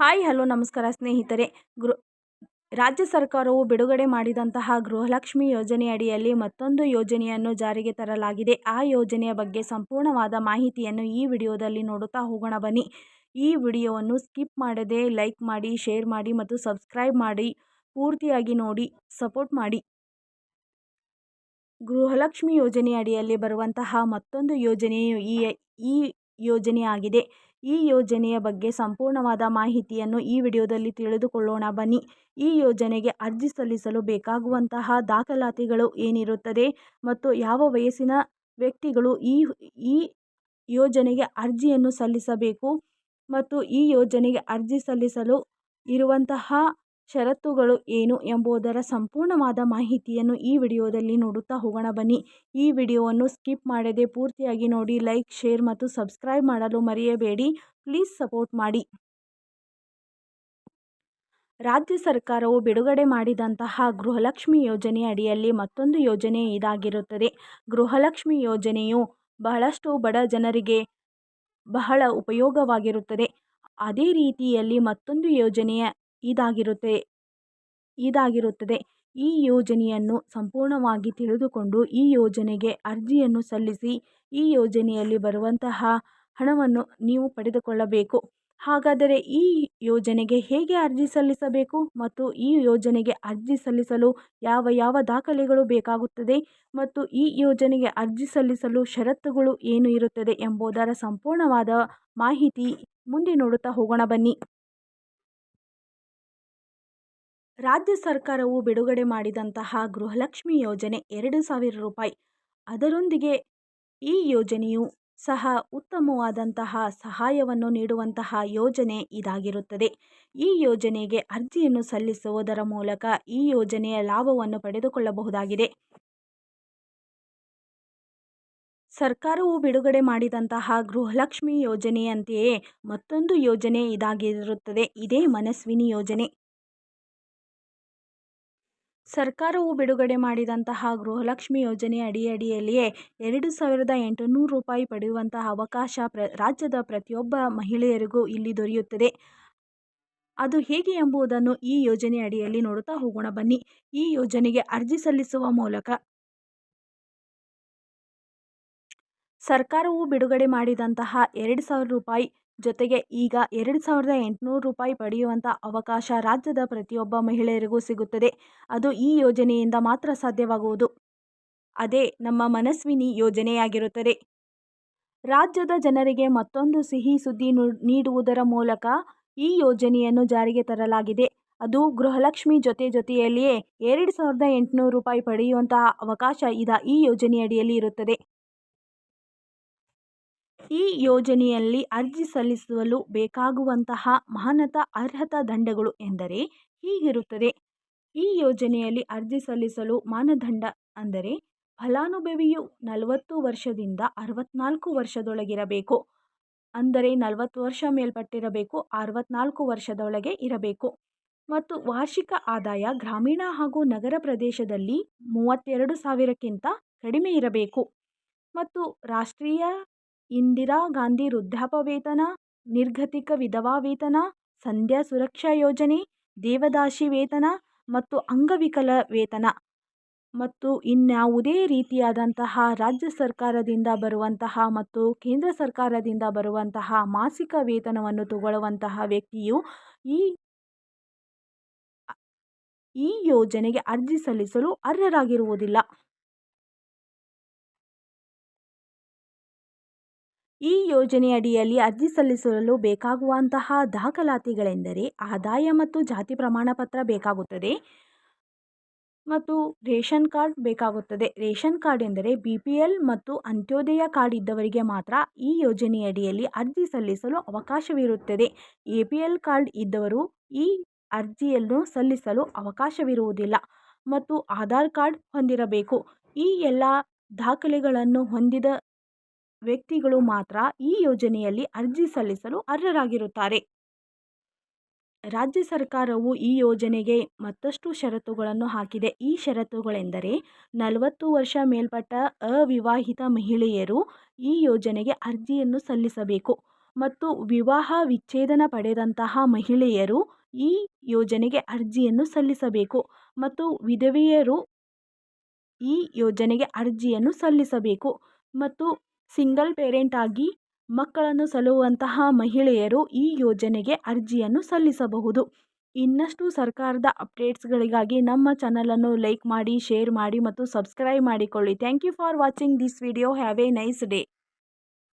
Hi, hello, ನಮಸ್ಕಾರ ಸ್ನೇಹಿತರೆ. ಗೃ, ರಾಜ್ಯ ಸರ್ಕಾರವು ಬಿಡುಗಡೆ ಮಾಡಿದಂತಹ ಗೃಹಲಕ್ಷ್ಮಿ ಯೋಜನೆ ಅಡಿಯಲ್ಲಿ ಮತ್ತೊಂದು ಯೋಜನೆಯನ್ನು ಜಾರಿಗೆ ತರಲಾಗಿದೆ. ಆ ಯೋಜನೆಯ ಬಗ್ಗೆ ಸಂಪೂರ್ಣವಾದ ಮಾಹಿತಿಯನ್ನು ಈ ವಿಡಿಯೋದಲ್ಲಿ ನೋಡುತ್ತಾ ಹೋಗೋಣ ಬನ್ನಿ. ಈ ವಿಡಿಯೋವನ್ನು ಸ್ಕಿಪ್ ಮಾಡದೆ ಲೈಕ್ ಮಾಡಿ, ಶೇರ್ ಮಾಡಿ ಮತ್ತು ಸಬ್ಸ್ಕ್ರೈಬ್ ಮಾಡಿ. ಪೂರ್ತಿಯಾಗಿ ನೋಡಿ, ಸಪೋರ್ಟ್ ಮಾಡಿ. ಗೃಹಲಕ್ಷ್ಮಿ ಯೋಜನೆ ಅಡಿಯಲ್ಲಿ ಬರುವಂತಹ ಮತ್ತೊಂದು ಯೋಜನೆಯು ಈ ಈ ಯೋಜನೆಯಾಗಿದೆ. ಈ ಯೋಜನೆಯ ಬಗ್ಗೆ ಸಂಪೂರ್ಣವಾದ ಮಾಹಿತಿಯನ್ನು ಈ ವಿಡಿಯೋದಲ್ಲಿ ತಿಳಿದುಕೊಳ್ಳೋಣ. ಬನ್ನಿ, ಈ ಯೋಜನೆಗೆ ಅರ್ಜಿ ಸಲ್ಲಿಸಲು ಬೇಕಾಗುವಂತಹ ದಾಖಲಾತಿಗಳು ಏನಿರುತ್ತದೆ ಮತ್ತು ಯಾವ ವಯಸ್ಸಿನ ವ್ಯಕ್ತಿಗಳು ಈ ಈ ಯೋಜನೆಗೆ ಅರ್ಜಿಯನ್ನು ಸಲ್ಲಿಸಬೇಕು ಮತ್ತು ಈ ಯೋಜನೆಗೆ ಅರ್ಜಿ ಸಲ್ಲಿಸಲು ಇರುವಂತಹ ಷರತ್ತುಗಳು ಏನು ಎಂಬುದರ ಸಂಪೂರ್ಣವಾದ ಮಾಹಿತಿಯನ್ನು ಈ ವಿಡಿಯೋದಲ್ಲಿ ನೋಡುತ್ತಾ ಹೋಗೋಣ ಬನ್ನಿ. ಈ ವಿಡಿಯೋವನ್ನು ಸ್ಕಿಪ್ ಮಾಡದೆ ಪೂರ್ತಿಯಾಗಿ ನೋಡಿ, ಲೈಕ್, ಶೇರ್ ಮತ್ತು ಸಬ್ಸ್ಕ್ರೈಬ್ ಮಾಡಲು ಮರೆಯಬೇಡಿ. ಪ್ಲೀಸ್ ಸಪೋರ್ಟ್ ಮಾಡಿ. ರಾಜ್ಯ ಸರ್ಕಾರವು ಬಿಡುಗಡೆ ಮಾಡಿದಂತಹ ಗೃಹಲಕ್ಷ್ಮಿ ಯೋಜನೆ ಅಡಿಯಲ್ಲಿ ಮತ್ತೊಂದು ಯೋಜನೆ ಇದಾಗಿರುತ್ತದೆ. ಗೃಹಲಕ್ಷ್ಮಿ ಯೋಜನೆಯು ಬಹಳಷ್ಟು ಬಡ ಜನರಿಗೆ ಬಹಳ ಉಪಯೋಗವಾಗಿರುತ್ತದೆ. ಅದೇ ರೀತಿಯಲ್ಲಿ ಮತ್ತೊಂದು ಯೋಜನೆಯ ಇದಾಗಿರುತ್ತೆ, ಇದಾಗಿರುತ್ತದೆ. ಈ ಯೋಜನೆಯನ್ನು ಸಂಪೂರ್ಣವಾಗಿ ತಿಳಿದುಕೊಂಡು ಈ ಯೋಜನೆಗೆ ಅರ್ಜಿಯನ್ನು ಸಲ್ಲಿಸಿ, ಈ ಯೋಜನೆಯಲ್ಲಿ ಬರುವಂತಹ ಹಣವನ್ನು ನೀವು ಪಡೆದುಕೊಳ್ಳಬೇಕು. ಹಾಗಾದರೆ ಈ ಯೋಜನೆಗೆ ಹೇಗೆ ಅರ್ಜಿ ಸಲ್ಲಿಸಬೇಕು ಮತ್ತು ಈ ಯೋಜನೆಗೆ ಅರ್ಜಿ ಸಲ್ಲಿಸಲು ಯಾವ ಯಾವ ದಾಖಲೆಗಳು ಬೇಕಾಗುತ್ತದೆ ಮತ್ತು ಈ ಯೋಜನೆಗೆ ಅರ್ಜಿ ಸಲ್ಲಿಸಲು ಷರತ್ತುಗಳು ಏನು ಇರುತ್ತದೆ ಎಂಬುದರ ಸಂಪೂರ್ಣವಾದ ಮಾಹಿತಿ ಮುಂದೆ ನೋಡುತ್ತಾ ಹೋಗೋಣ ಬನ್ನಿ. ರಾಜ್ಯ ಸರ್ಕಾರವು ಬಿಡುಗಡೆ ಮಾಡಿದಂತಹ ಗೃಹಲಕ್ಷ್ಮಿ ಯೋಜನೆ ಎರಡು ಸಾವಿರ ರೂಪಾಯಿ. ಅದರೊಂದಿಗೆ ಈ ಯೋಜನೆಯು ಸಹ ಉತ್ತಮವಾದಂತಹ ಸಹಾಯವನ್ನು ನೀಡುವಂತಹ ಯೋಜನೆ ಇದಾಗಿರುತ್ತದೆ. ಈ ಯೋಜನೆಗೆ ಅರ್ಜಿಯನ್ನು ಸಲ್ಲಿಸುವುದರ ಮೂಲಕ ಈ ಯೋಜನೆಯ ಲಾಭವನ್ನು ಪಡೆದುಕೊಳ್ಳಬಹುದಾಗಿದೆ. ಸರ್ಕಾರವು ಬಿಡುಗಡೆ ಮಾಡಿದಂತಹ ಗೃಹಲಕ್ಷ್ಮಿ ಯೋಜನೆಯಂತೆಯೇ ಮತ್ತೊಂದು ಯೋಜನೆ ಇದಾಗಿರುತ್ತದೆ. ಇದೇ ಮನಸ್ವಿನಿ ಯೋಜನೆ. ಸರ್ಕಾರವು ಬಿಡುಗಡೆ ಮಾಡಿದಂತಹ ಗೃಹಲಕ್ಷ್ಮಿ ಯೋಜನೆ ಅಡಿಯಡಿಯಲ್ಲಿಯೇ ಎರಡು ಸಾವಿರದ ಎಂಟುನೂರು ರೂಪಾಯಿ ಪಡೆಯುವಂತಹ ಅವಕಾಶ ಪ್ರ, ರಾಜ್ಯದ ಪ್ರತಿಯೊಬ್ಬ ಮಹಿಳೆಯರಿಗೂ ಇಲ್ಲಿ ದೊರೆಯುತ್ತದೆ. ಅದು ಹೇಗೆ ಎಂಬುದನ್ನು ಈ ಯೋಜನೆ ಅಡಿಯಲ್ಲಿ ನೋಡುತ್ತಾ ಹೋಗೋಣ ಬನ್ನಿ. ಈ ಯೋಜನೆಗೆ ಅರ್ಜಿ ಸಲ್ಲಿಸುವ ಮೂಲಕ ಸರ್ಕಾರವು ಬಿಡುಗಡೆ ಮಾಡಿದಂತಹ ಎರಡು ಸಾವಿರ ರೂಪಾಯಿ ಜೊತೆಗೆ ಈಗ ಎರಡು ಸಾವಿರದ ಎಂಟುನೂರು ರೂಪಾಯಿ ಪಡೆಯುವಂಥ ಅವಕಾಶ ರಾಜ್ಯದ ಪ್ರತಿಯೊಬ್ಬ ಮಹಿಳೆಯರಿಗೂ ಸಿಗುತ್ತದೆ. ಅದು ಈ ಯೋಜನೆಯಿಂದ ಮಾತ್ರ ಸಾಧ್ಯವಾಗುವುದು. ಅದೇ ನಮ್ಮ ಮನಸ್ವಿನಿ ಯೋಜನೆಯಾಗಿರುತ್ತದೆ. ರಾಜ್ಯದ ಜನರಿಗೆ ಮತ್ತೊಂದು ಸಿಹಿ ಸುದ್ದಿ ನೀಡುವುದರ ಮೂಲಕ ಈ ಯೋಜನೆಯನ್ನು ಜಾರಿಗೆ ತರಲಾಗಿದೆ. ಅದು ಗೃಹಲಕ್ಷ್ಮಿ ಜೊತೆ ಜೊತೆಯಲ್ಲಿಯೇ ಎರಡು ಸಾವಿರದ ಎಂಟುನೂರು ರೂಪಾಯಿ ಪಡೆಯುವಂತಹ ಅವಕಾಶ ಇದ ಈ ಯೋಜನೆಯಡಿಯಲ್ಲಿ ಇರುತ್ತದೆ. ಈ ಯೋಜನೆಯಲ್ಲಿ ಅರ್ಜಿ ಸಲ್ಲಿಸಲು ಬೇಕಾಗುವಂತಹ ಮಾನದ ಅರ್ಹತಾ ದಂಡಗಳು ಎಂದರೆ ಹೀಗಿರುತ್ತದೆ. ಈ ಯೋಜನೆಯಲ್ಲಿ ಅರ್ಜಿ ಸಲ್ಲಿಸಲು ಮಾನದಂಡ ಅಂದರೆ ಫಲಾನುಭವಿಯು ನಲವತ್ತು ವರ್ಷದಿಂದ ಅರವತ್ತ್ನಾಲ್ಕು ವರ್ಷದೊಳಗಿರಬೇಕು. ಅಂದರೆ ನಲವತ್ತು ವರ್ಷ ಮೇಲ್ಪಟ್ಟಿರಬೇಕು ಅರವತ್ತ್ನಾಲ್ಕು ವರ್ಷದೊಳಗೆ ಇರಬೇಕು. ಮತ್ತು ವಾರ್ಷಿಕ ಆದಾಯ ಗ್ರಾಮೀಣ ಹಾಗೂ ನಗರ ಪ್ರದೇಶದಲ್ಲಿ ಮೂವತ್ತೆರಡು ಸಾವಿರಕ್ಕಿಂತ ಕಡಿಮೆ ಇರಬೇಕು. ಮತ್ತು ರಾಷ್ಟ್ರೀಯ ಇಂದಿರಾ ಗಾಂಧಿ ವೃದ್ಧಾಪ್ಯವೇತನ ನಿರ್ಗತಿಕ ವಿಧವಾ ವೇತನ, ಸಂಧ್ಯಾ ಸುರಕ್ಷಾ ಯೋಜನೆ, ದೇವದಾಸಿ ವೇತನ ಮತ್ತು ಅಂಗವಿಕಲ ವೇತನ. ಮತ್ತು ಇನ್ಯಾವುದೇ ರೀತಿಯಾದಂತಹ ರಾಜ್ಯ ಸರ್ಕಾರದಿಂದ ಬರುವಂತಹ ಮತ್ತು ಕೇಂದ್ರ ಸರ್ಕಾರದಿಂದ ಬರುವಂತಹ ಮಾಸಿಕ ವೇತನವನ್ನು ತಗೊಳ್ಳುವಂತಹ ವ್ಯಕ್ತಿಯು ಈ ಈ ಯೋಜನೆಗೆ ಅರ್ಜಿ ಸಲ್ಲಿಸಲು ಅರ್ಹರಾಗಿರುವುದಿಲ್ಲ. ಈ ಯೋಜನೆಯಡಿಯಲ್ಲಿ ಅರ್ಜಿ ಸಲ್ಲಿಸಲು ಬೇಕಾಗುವಂತಹ ದಾಖಲಾತಿಗಳೆಂದರೆ ಆದಾಯ ಮತ್ತು ಜಾತಿ ಪ್ರಮಾಣ ಪತ್ರ ಬೇಕಾಗುತ್ತದೆ ಮತ್ತು ರೇಷನ್ ಕಾರ್ಡ್ ಬೇಕಾಗುತ್ತದೆ. ರೇಷನ್ ಕಾರ್ಡ್ ಎಂದರೆ ಬಿ ಪಿ ಎಲ್ ಮತ್ತು ಅಂತ್ಯೋದಯ ಕಾರ್ಡ್ ಇದ್ದವರಿಗೆ ಮಾತ್ರ ಈ ಯೋಜನೆಯಡಿಯಲ್ಲಿ ಅರ್ಜಿ ಸಲ್ಲಿಸಲು ಅವಕಾಶವಿರುತ್ತದೆ. ಎ ಪಿ ಎಲ್ ಕಾರ್ಡ್ ಇದ್ದವರು ಈ ಅರ್ಜಿಯನ್ನು ಸಲ್ಲಿಸಲು ಅವಕಾಶವಿರುವುದಿಲ್ಲ ಮತ್ತು ಆಧಾರ್ ಕಾರ್ಡ್ ಹೊಂದಿರಬೇಕು. ಈ ಎಲ್ಲ ದಾಖಲೆಗಳನ್ನು ಹೊಂದಿದ ವ್ಯಕ್ತಿಗಳು ಮಾತ್ರ ಈ ಯೋಜನೆಯಲ್ಲಿ ಅರ್ಜಿ ಸಲ್ಲಿಸಲು ಅರ್ಹರಾಗಿರುತ್ತಾರೆ. ರಾಜ್ಯ ಸರ್ಕಾರವು ಈ ಯೋಜನೆಗೆ ಮತ್ತಷ್ಟು ಷರತ್ತುಗಳನ್ನು ಹಾಕಿದೆ. ಈ ಷರತ್ತುಗಳೆಂದರೆ ನಲವತ್ತು ವರ್ಷ ಮೇಲ್ಪಟ್ಟ ಅವಿವಾಹಿತ ಮಹಿಳೆಯರು ಈ ಯೋಜನೆಗೆ ಅರ್ಜಿಯನ್ನು ಸಲ್ಲಿಸಬೇಕು ಮತ್ತು ವಿವಾಹ ವಿಚ್ಛೇದನ ಪಡೆದಂತಹ ಮಹಿಳೆಯರು ಈ ಯೋಜನೆಗೆ ಅರ್ಜಿಯನ್ನು ಸಲ್ಲಿಸಬೇಕು ಮತ್ತು ವಿಧವೆಯರು ಈ ಯೋಜನೆಗೆ ಅರ್ಜಿಯನ್ನು ಸಲ್ಲಿಸಬೇಕು ಮತ್ತು ಸಿಂಗಲ್ ಪೇರೆಂಟ್ ಆಗಿ ಮಕ್ಕಳನ್ನು ಸಲ್ಲುವಂತಹ ಮಹಿಳೆಯರು ಈ ಯೋಜನೆಗೆ ಅರ್ಜಿಯನ್ನು ಸಲ್ಲಿಸಬಹುದು. ಇನ್ನಷ್ಟು ಸರ್ಕಾರದ ಅಪ್ಡೇಟ್ಸ್ಗಳಿಗಾಗಿ ನಮ್ಮ ಚಾನಲನ್ನು ಲೈಕ್ ಮಾಡಿ, ಶೇರ್ ಮಾಡಿ ಮತ್ತು ಸಬ್ಸ್ಕ್ರೈಬ್ ಮಾಡಿಕೊಳ್ಳಿ. Thank you for watching this video. Have a nice day.